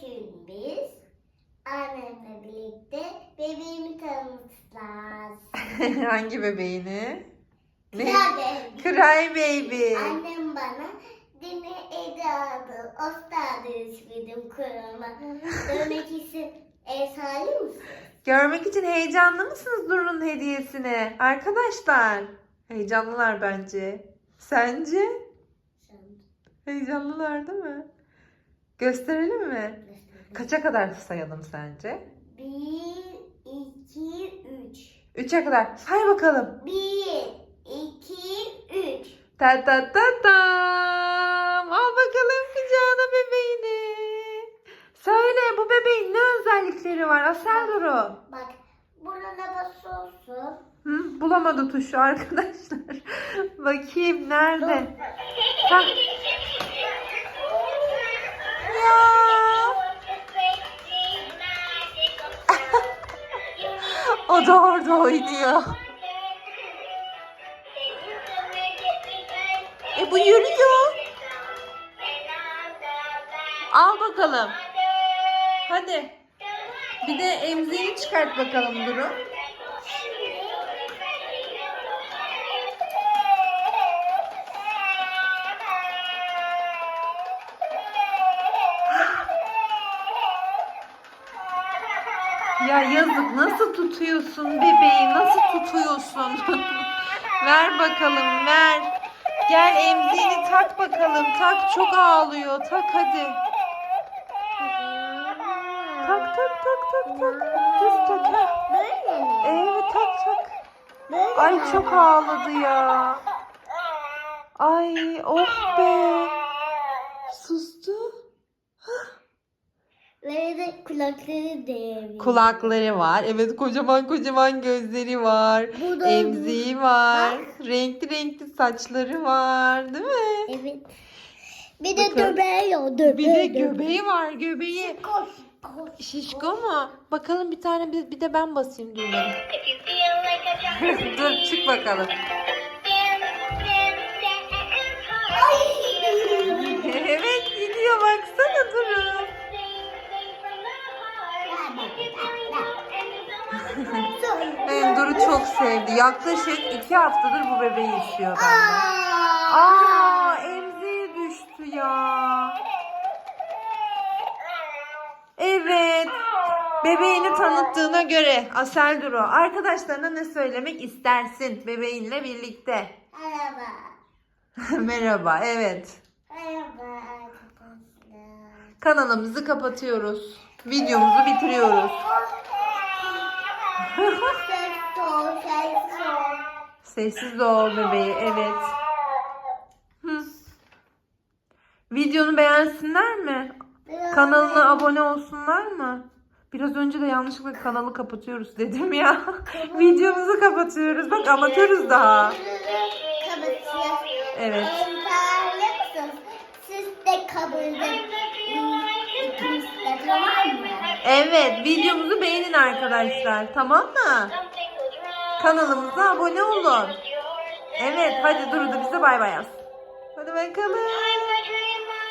gün biz annemle birlikte bebeğimi tanıtacağız. Hangi bebeğini? Ne? Tabii. Cry Baby. Annem bana dini Eda'dı, Osta'dı ismiydim kurama. Dönmek için salim misin? Görmek için heyecanlı mısınız Duru'nun hediyesini? Arkadaşlar. Heyecanlılar bence. Sence? Heyecanlılar değil mi? Gösterelim mi? Kaça kadar sayalım sence? Bir, iki, üç. Üçe kadar. Say bakalım. Bir, iki, üç. Ta ta ta tam. Al bakalım kucağına bebeğini. Söyle bu bebeğin ne özellikleri var Asel Duru? Bak, buruna basıyorsun. Hı, bulamadı tuşu arkadaşlar. Bakayım nerede? Hah. O da orada oynuyor. E bu yürüyor. Al bakalım. Hadi. Bir de emziğini çıkart bakalım Duru. Ya yazık nasıl tutuyorsun bebeği? Nasıl tutuyorsun? ver bakalım ver. Gel emziğini tak bakalım. Tak çok ağlıyor. Tak hadi. Tak tak tak tak tak. Düz tak. Evet tak tak. Ay çok ağladı ya. Ay oh be. Kulakları değmiyor. Kulakları var. Evet kocaman kocaman gözleri var. Bu da- Emziği var. Renkli renkli saçları var. Değil mi? Evet. Bir de Bakın. göbeği yok. Göbeği, Bir de göbeği var göbeği. Koş, koş. Şişko mu? Bakalım bir tane bir, bir de ben basayım düğmeni. Dur çık bakalım. Evet, Duru çok sevdi. Yaklaşık iki haftadır bu bebeği istiyor benden. Aa emziği düştü ya. Evet. Bebeğini tanıttığına göre Asel Duru arkadaşlarına ne söylemek istersin bebeğinle birlikte? Merhaba. Merhaba evet. Merhaba arkadaşlar. Kanalımızı kapatıyoruz. Videomuzu bitiriyoruz. Ses ol, ses ol. Sessiz ol bebeği evet. Hı. Videonu beğensinler mi? Kanalına abone olsunlar mı? Biraz önce de yanlışlıkla kanalı kapatıyoruz dedim ya. Videomuzu kapatıyoruz. Bak anlatıyoruz daha. Evet. Mısınız? Siz de kabul edin. Evet videomuzu beğenin arkadaşlar. Tamam mı? Kanalımıza abone olun. Evet hadi Duru da bize bay bay yaz. Hadi bakalım.